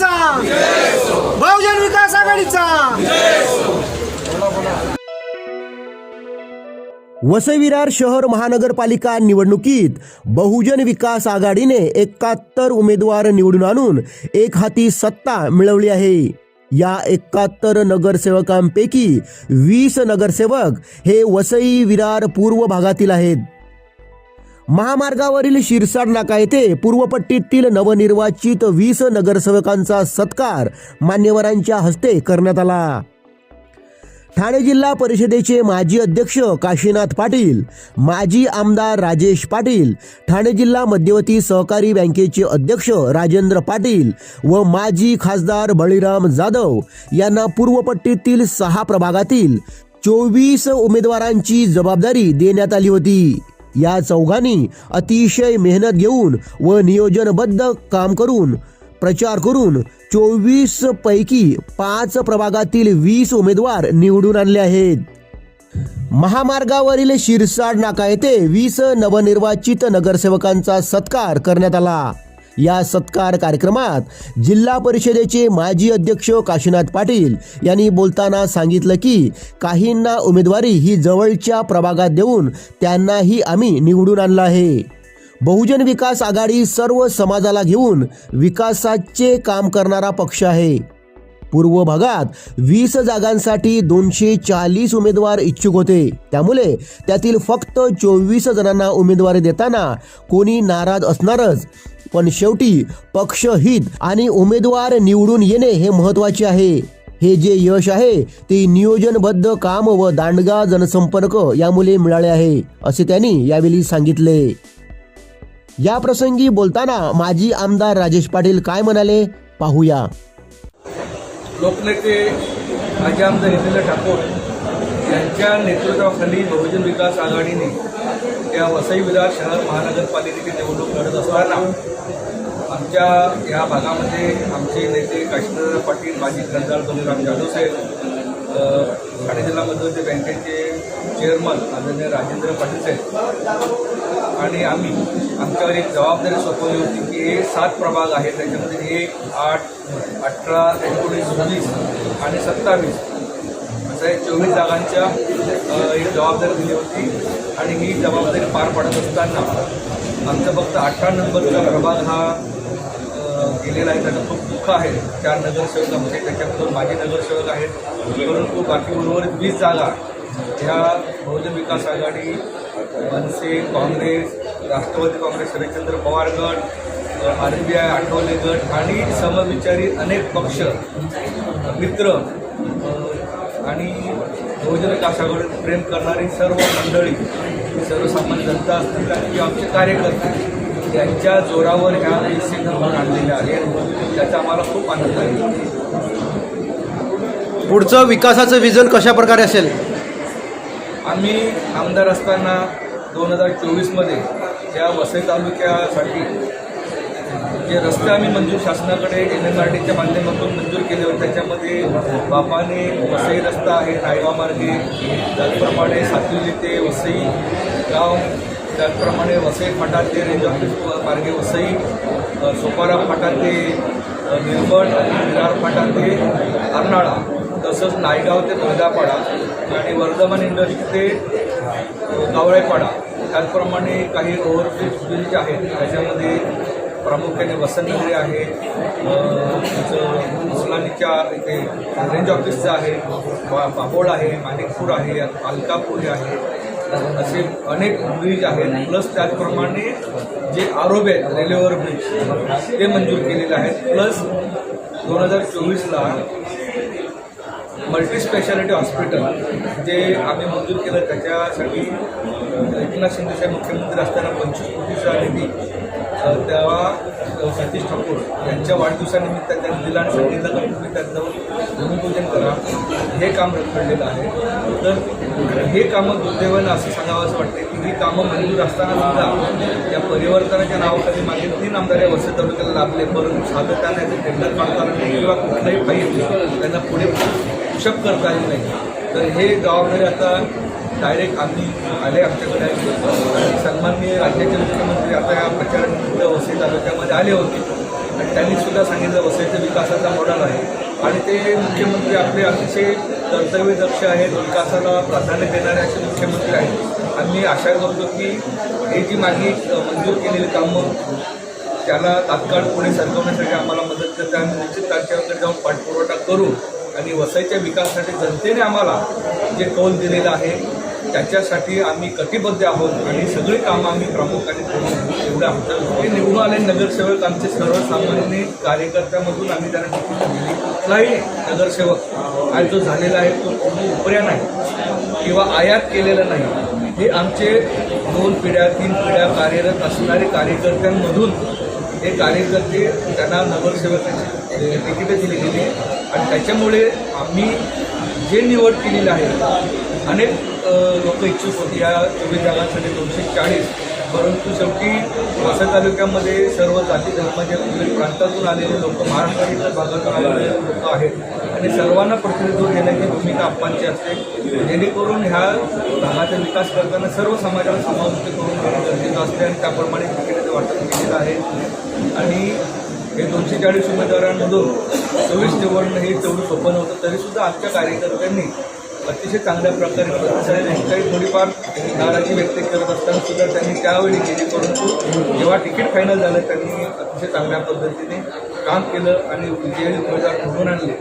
आघाडीचा. बहुजन विकास आघाडीचा. वसईविरार शहर महानगरपालिका निवडणुकीत बहुजन विकास आघाडीने एकाहत्तर उमेदवार निवडून आणून एक हाती सत्ता मिळवली आहे. या एकाहत्तर नगरसेवकांपैकी वीस नगरसेवक हे वसई विरार पूर्व भागातील आहेत. महामार्गावरील शिरसाड नाका येथे पूर्वपट्टीतील नवनिर्वाचित वीस नगरसेवकांचा सत्कार मान्यवरांच्या हस्ते करण्यात आला. ठाणे जिल्हा परिषदेचे माजी अध्यक्ष काशीनाथ पाटील माजी आमदार राजेश पाटील ठाणे जिल्हा मध्यवर्ती सहकारी बँकेचे अध्यक्ष राजेंद्र पाटील व माजी खासदार बळीराम जाधव यांना पूर्वपट्टीतील सहा प्रभागातील चोवीस उमेदवारांची जबाबदारी देण्यात आली होती. या चौघांनी अतिशय मेहनत घेऊन व नियोजनबद्ध काम करून प्रचार करून चोवीस पैकी पाच प्रभागातील वीस उमेदवार निवडून आणले आहेत. महामार्गावरील शिरसाड नाका येथे वीस नवनिर्वाचित नगरसेवकांचा सत्कार करण्यात आला. या सत्कार कार्यक्रमात जिल्हा परिषदेचे माजी अध्यक्ष काशीनाथ पाटील यांनी बोलताना सांगितलं की काहींना उमेदवारी ही जवळच्या प्रभागात देऊन त्यांनाही आम्ही निवडून आणलं आहे. बहुजन विकास आघाडी सर्व समाजाला घेऊन विकासाचे काम करणारा पक्ष आहे. पूर्व भागात वीस जागांसाठी दोनशे चाळीस उमेदवार इच्छुक होते. त्यामुळे त्यातील फक्त चोवीस जणांना उमेदवारी देताना कोणी नाराज असणारच पण शेवटी पक्षहित आणि उमेदवार निवडून येणे हे महत्त्वाचे आहे. हे जे यश आहे ते नियोजनबद्ध काम व दांडगा जनसंपर्क यामुळे मिळाले आहे असे त्यांनी यावेळी सांगितले. या प्रसंगी बोलताना माजी आमदार राजेश पाटील काय म्हणाले पाहूया. लोकनेते माजी आमदार नितीन ठाकूर यांच्या नेतृत्वाखाली बहुजन विकास आघाडीने या वसई विरार शहर महानगरपालिकेची निवडणूक लढत असताना आमच्या या भागामध्ये आमचे नेते काशीनाथ पाटील माजी खासदार बलराम जाधव साहेब ठाणे जिल्हा मध्यवर्ती बँकेचे चेअरमन आदरणीय राजेंद्र पाटील साहेब आणि आम्ही आमच्यावर एक जबाबदारी सोपवली होती की हे सात प्रभाग आहेत त्याच्यामध्ये एक आठ अठरा एकोणीस वीस आणि सत्तावीस असं चोवीस जागांच्या एक जबाबदारी दिली होती आणि ही जबाबदारी पार पाडत असताना आमचा फक्त अठरा नंबरचा प्रभाग हा गेलेला आहे. त्याचं खूप दुःख आहे. चार नगरसेवकामध्ये त्याच्यामधून माजी नगरसेवक आहेत. परंतु बाकी उर्वरित वीस जागा ह्या बहुजन विकास आघाडी मनसे काँग्रेस राष्ट्रवादी काँग्रेस शरदचंद्र पवार गट आर बी आय आठवले गट आणि समविचारी अनेक पक्ष मित्र आणि बहुजन विकास आघाडीत प्रेम करणारी सर्व मंडळी सर्वसामान्य जनता असतील आणि आमचे कार्यकर्ते यांच्या जोरावर ह्या एसी घडवून आणलेल्या आहेत. त्याचा आम्हाला खूप आनंद आहे. पुढचं विकासाचं विजन कशा प्रकारे असेल? आम्ही आमदार असताना दोन हजार चोवीसमध्ये या वसई तालुक्यासाठी जे रस्ते आम्ही मंजूर शासनाकडे एन एम आर टीच्या माध्यमातून मंजूर केले होते त्याच्यामध्ये बापाने वसई रस्ता आहे नायवा मार्गे त्याचप्रमाणे सातविली ते वसई गाव त्याचप्रमाणे वसई फाटा ते रेंज ऑफिस मार्गे वसई सोपारा फाटा ते निर्मळ विरार फाटा ते अर्नाळा तसंच नायगाव ते दुर्गापाडा आणि वर्धमान इंडस्ट्री ते गावळेपाडा त्याचप्रमाणे काही ओव्हरब्रिज ब्रिज आहेत त्याच्यामध्ये प्रामुख्याने वसंतनगरी आहे. अ, तुमचं इथे रेंज ऑफिसचं आहे पा आहे माणिकपूर आहे अलकापूर आहे असे अनेक ब्रिज आहेत. प्लस त्याचप्रमाणे जे आरोग्य आहेत रेल्वेवर ब्रिज ते मंजूर केलेले आहेत. प्लस दोन हजार चोवीसला मल्टी स्पेशालिटी हॉस्पिटल जे आम्ही मंजूर केलं त्याच्यासाठी एकनाथ शिंदेसाहेब मुख्यमंत्री असताना पंचवीस कोटीचा निधी तेव्हा सतीश ठाकूर यांच्या वाढदिवसानिमित्त त्यांनी दिला आणि सांगितलं का तुम्ही त्यांच्यावर भूमिपूजन करा. हे काम रखडलेलं आहे. तर हे कामं दुर्दैवानं असं सांगावं असं वाटते की ही कामं मंजूर असताना सुद्धा या परिवर्तनाच्या नावाखाली मागे तीन आमदार या वसई तालुक्याला लाभले परंतु सातत्यानं याचे टेंडर मागताना नाही किंवा कुठलाही पाहिजे त्यांना पुढे पुशअप करता आले नाही. तर हे जबाबदारी आता डायरेक्ट आम्ही आले आमच्याकडे. आणि सन्माननीय राज्याचे मुख्यमंत्री आता या प्रचारानिमित्त वसई तालुक्यामध्ये आले होते. आणि त्यांनी सुद्धा सांगितलं वसईचं विकासाचा मॉडेल आहे. आणि ते मुख्यमंत्री आपले अतिशय कर्तव्यदक्ष आहेत विकासाला प्राधान्य देणारे असे मुख्यमंत्री आहेत. आम्ही आशा करतो की हे जी मागणी मंजूर केलेली कामं त्याला तात्काळ पुढे सरकवण्यासाठी आम्हाला मदत करते. आम्ही निश्चित त्यांच्याकडे जाऊन पाठपुरवठा करू. आणि वसईच्या विकासासाठी जनतेने आम्हाला जे कौल दिलेलं आहे त्याच्यासाठी आम्ही कटिबद्ध आहोत आणि सगळी कामं आम्ही प्रामुख्याने एवढं आहोत हे निवडून आले नगरसेवक आमचे सर्वसामान्य कार्यकर्त्यामधून आम्ही त्यांना दिली. कुठलाही नगरसेवक आज जो झालेला आहे तो पूर्ण उपऱ्या नाही किंवा आयात केलेला नाही. हे आमचे दोन पिढ्या तीन पिढ्या कार्यरत असणारे कार्यकर्त्यांमधून हे कार्यकर्ते त्यांना नगरसेवकाची तिकीटं दिली गेली. आणि त्याच्यामुळे आम्ही जे निवड केलेली आहे अनेक लोक इच्छुक होती. या चोवीस जागांसाठी दोनशे चाळीस. परंतु शेवटी वसई तालुक्यामध्ये सर्व जाती धर्माच्या विविध प्रांतातून आलेले लोक महाराष्ट्रातील भागातून आलेले लोक आहेत. आणि सर्वांना प्रतिनिधित्व देण्याची भूमिका आप्पांची असते. जेणेकरून ह्या भागाचा विकास करताना सर्व समाजाला समाविष्ट करून घेणं गरजेचं असते आणि त्याप्रमाणे तिकिटाचं वाटप केलेलं आहे. आणि हे दोनशे चाळीस उमेदवारांमधून चोवीस निवडणं हे तेवढं सोपं नव्हतं. तरीसुद्धा आमच्या कार्यकर्त्यांनी अतिशय चांगल्या प्रकारे काही थोडीफार नाराजी व्यक्त करत असताना सुद्धा त्यांनी त्यावेळी केली परंतु जेव्हा तिकीट फायनल झालं त्यांनी अतिशय चांगल्या पद्धतीने काम केलं आणि विजयी उमेदवार निवडून आणले.